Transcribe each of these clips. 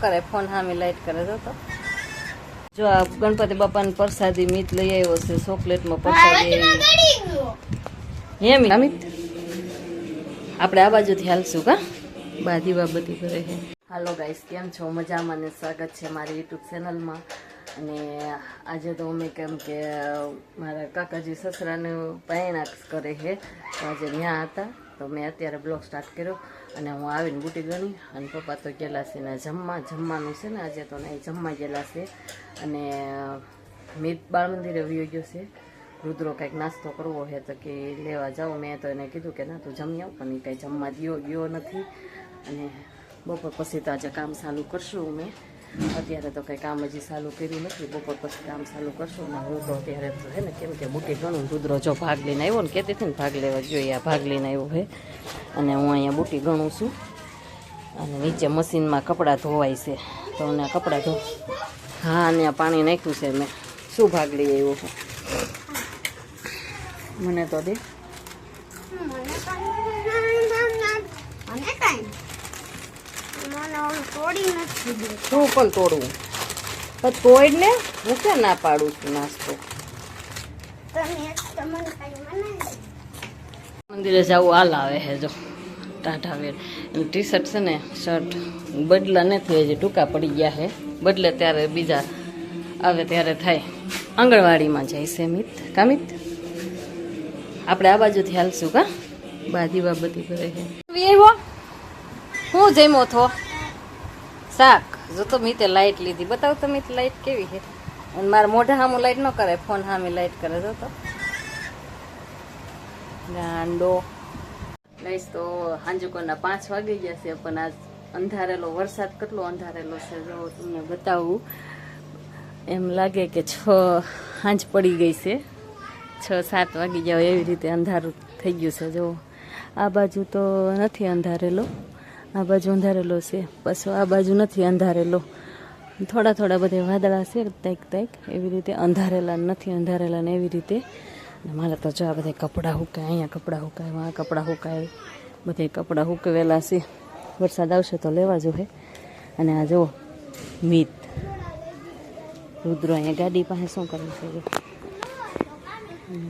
કરે phone હામી light કરે છે તો. જો આ ગણપતિ બાપાને પ્રસાદી મીત લઈ આવ્યો છે ચોકલેટમાં પ્રસાદી હે અમિત? આપણે આ બાજુથી હાલશું કા? બાધી બાબતી કરે છે. હાલો ગાઈસ કેમ છો? મજામાં ને સ્વાગત છે મારી યુટ્યુબ ચેનલમાં. અને આજે તો અમે કેમ કે મારા કાકાજી સસરાને પાયણાક કરે છે. આજે ત્યાં હતા. તો મેં અત્યારે બ્લોગ સ્ટાર્ટ કર્યો અને હું આવીને બુટી ગણી અને પપ્પા તો ગયેલા છે ને જમવા, જમવાનું છે ને આજે તો નહીં જમવા ગયેલા છે. અને મીત બાળ મંદિરે વયો ગયો છે. રુદ્રો કંઈક નાસ્તો કરવો છે તો કે લેવા જાઉં મેં તો એને કીધું કે ના તું જમી આવ, પણ એ કંઈ જમવા ગયો ગયો નથી. અને બપોર પછી તો આજે કામ ચાલુ કરશું મેં અત્યારે તો કંઈ કામ હજી ચાલુ કર્યું નથી. બપોર પછી કામ ચાલુ કરશું. ને હું તો અત્યારે તો હે ને, કેમ કે બુટી ઘણું રુદ્રો જો ભાગ લઈને આવ્યો ને કહેતી હતી ને ભાગ લેવા જોઈએ, આ ભાગ લઈને આવ્યો છે અને હું અહીંયા બુટી ગણું છું. અને નીચે મશીનમાં કપડાં ધોવાય છે. તો અને કપડાં ધો. હા, અને પાણી નાખ્યું છે મેં. શું ભાગ લઈ આવ્યો છું? મને તો દે. મને કાંઈ મને ઓલું તોડી નથી દીધું શું પણ તોડવું? પણ તોડ ને હું ક્યાં ના પાડું છું નાસ્તો. મંદિરે જવું હાલ આવે છે જો. ટાઢા વેર. ટી શર્ટ છે ને શર્ટ બદલા નથી હજી ટૂંકા પડી ગયા છે બદલે ત્યારે બીજા આવે ત્યારે થાય. આંગણવાડીમાં જાય છે મિત. કામિત આપણે આ બાજુથી હાલશું કા? બાધી બાબતી કરે છે. હું જમ્યો થો શાક. જો તો તે લાઈટ લીધી. બતાવ તો મીત લાઈટ કેવી છે? અને મારા મોઢા સામું લાઈટ ન કરે ફોન સામે લાઇટ કરે. જો તો. ગાંડો. ગાઈસ, તો હાંજુકોના પાંચ વાગી ગયા છે, પણ આજ અંધારેલો વરસાદ કેટલો અંધારેલો છે, જો તમને બતાવું. એમ લાગે કે છ હાંજ પડી ગઈ છે. છ, સાત વાગી ગયા એવી રીતે અંધારું થઈ ગયું છે, જો. આ બાજુ તો નથી અંધારેલો. આ બાજુ અંધારેલો છે. પાછો આ બાજુ નથી અંધારેલો. થોડા થોડા બધા વાદળા છે તાઈક તાઈક એવી રીતે અંધારેલા નથી, અંધારેલા ને એવી રીતે. મારે તો જો આ બધા કપડાં હુકાય, અહીંયા કપડાં હુકાય આ કપડાં હુકાય. બધે કપડાં હુકવેલા છે. વરસાદ આવશે તો લેવા જોઈએ અને આ જુઓ, મીત. રુદ્રો અહીંયા ગાડી પાસે શું કરવું છે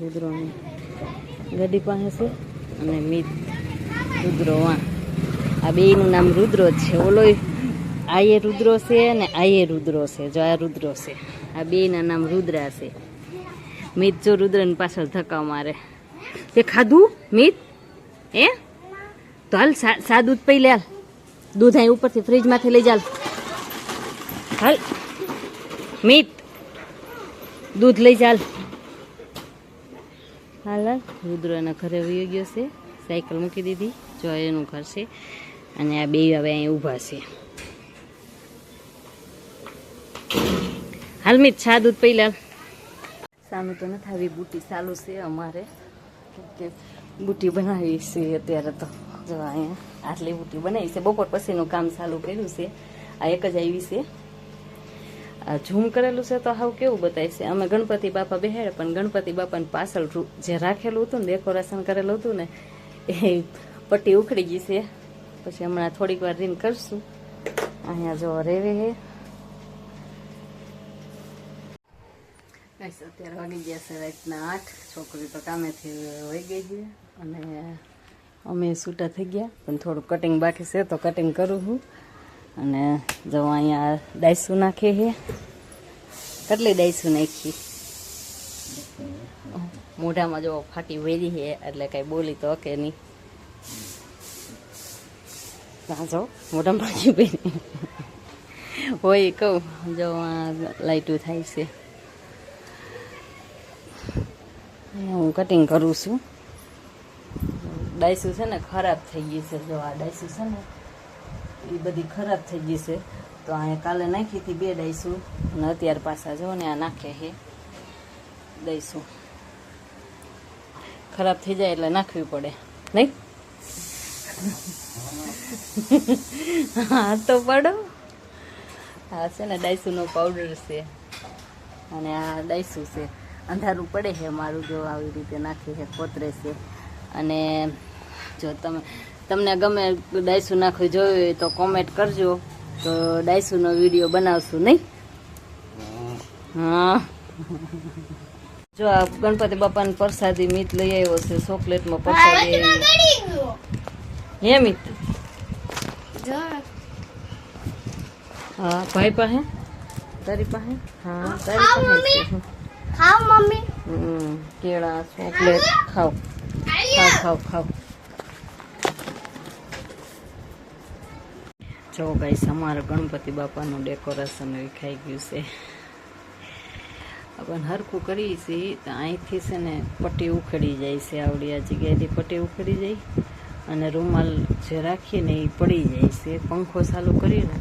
રુદ્રોની ગાડી પાસે છે અને મીત. રુદ્રો વાં આ બેનું નામ રુદ્રો છે. ઓલો આ એ રુદ્રો છે ને આ એ રુદ્રો છે. જો આ રુદ્રો છે. આ બેયના નામ રુદ્રા છે. મિત જો રુદ્રની પાછળ ધક્કા મારે. તે ખાધું? મિત? એ તો હાલ સા દૂધ પી લે દૂધ અહીં ઉપરથી ફ્રીજમાંથી લઈ જાલ. હાલ. મિત, દૂધ લઈ જાલ. હાલ રુદ્રના ઘરે વયો ગયો છે. સાયકલ મૂકી દીધી. જો એનું ઘર છે. અને આ બે હવે અહીં ઊભા છે. હાલ મિત, છા દૂધ પહેલાં સાનું તો નથી આવી બુટી, ચાલુ છે અમારે. કે બુટી બનાવી છે અત્યારે તો. જો અહીંયા આટલી બુટી બનાવી છે. બપોર પછીનું કામ ચાલુ કર્યું છે. આ એક જ આવી છે. આ ઝૂમ કરેલું છે તો હાવ કેવું બતાવે છે. અમે ગણપતિ બાપા બેહાડે પણ ગણપતિ બાપાને પાછળ જે રાખેલું હતું ને ડેકોરેશન કરેલું હતું ને, એ પટ્ટી ઉખડી ગઈ છે. પછી હમણાં થોડીક વાર રીન કરશું. અહીંયા જો રેવે હે. અત્યારે વાગી ગયા છે રાતના આઠ. છોકરી તો કામેથી વહી ગઈ છે અને અમે છૂટા થઈ ગયા. પણ થોડું કટિંગ બાકી છે તો કટિંગ કરું છું. અને જો અહીંયા ડાયસું નાખે હે. કેટલી ડાયસું નાખી? મોઢામાં જો ફાટી વેરી છે એટલે કાંઈ બોલી તો કે નહીં. જો મોઢામાં ફાટી વેરી હોય કહું જો આ લાઈટું થાય છે હું કટિંગ કરું છું ડાયસું છે ને ખરાબ થઈ ગઈ છે જો આ ડાયસું છે ને એ બધી ખરાબ થઈ ગઈ છે તો અહીંયા કાલે નાખી હતી બે ડાયસું અને અત્યારે પાછા જો ને આ નાખે છે દઈશું ખરાબ થઈ જાય એટલે નાખવી પડે નહીં હા તો પડો. આ છે ને ડાયસુનો પાવડર છે. અને આ ડાયસુ છે. અંધારું પડે છે મારું જો આવી રીતે નાખી છે કોતરે છે. અને જો તમે તમને ગમે ડાયસુ નાખવી જોયું હોય તો કોમેન્ટ કરજો. તો ડાયસુનો વીડિયો બનાવશું નહીં? હા. જો આ ગણપતિ બાપાને પ્રસાદી મીત લઈ આવ્યો છે ચોકલેટમાં પ્રસાદી હે મિત જો હા ભાઈ પાસે તારી પાસે હા તારી ખાવ પાસે મમ્મી. છે. ખાવ મમ્મી હમ, કેળા ચોકલેટ ખાવ ખાવ ખાવ ખાવ જો ગાઈસ અમારા ગણપતિ બાપાનું ડેકોરેશન વિખાઈ ગયું છે. આપણને હરખું કરીએ છીએ તો અહીંથી છે ને પટ્ટી ઉખડી જાય છે આવડી આ જગ્યાએથી પટ્ટી ઉખડી જાય. અને રૂમાલ જે રાખીએ ને એ પડી જાય છે, પંખો ચાલુ કરીએ ને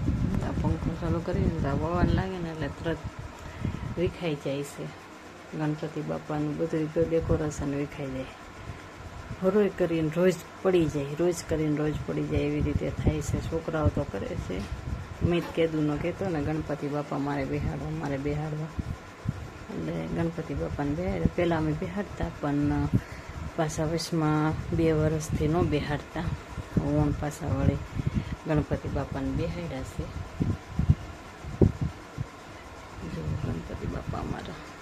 આ પંખો ચાલુ કરીને તો પવન લાગે ને એટલે તરત વિખાઈ જાય છે. ગણપતિ બાપાનું બધું ડેકોરેશન વિખાઈ જાય. રોજ કરીને રોજ પડી જાય, રોજ કરીને રોજ પડી જાય એવી રીતે થાય છે. છોકરાઓ તો કરે છે. મિત કેદુનો કહેતો ને, ગણપતિ બાપા મારે બેહાડવા, મારે બિહાડવા. એટલે ગણપતિ બાપાને બેહાડે પહેલાં અમે બિહાડતા, પણ પાછા વર્ષમાં બે વર્ષથી ન બેહાડતા. ઓણ પાસાવાળી વળી ગણપતિ બાપાને બેહાડ્યા છે. જો ગણપતિ બાપા અમારા.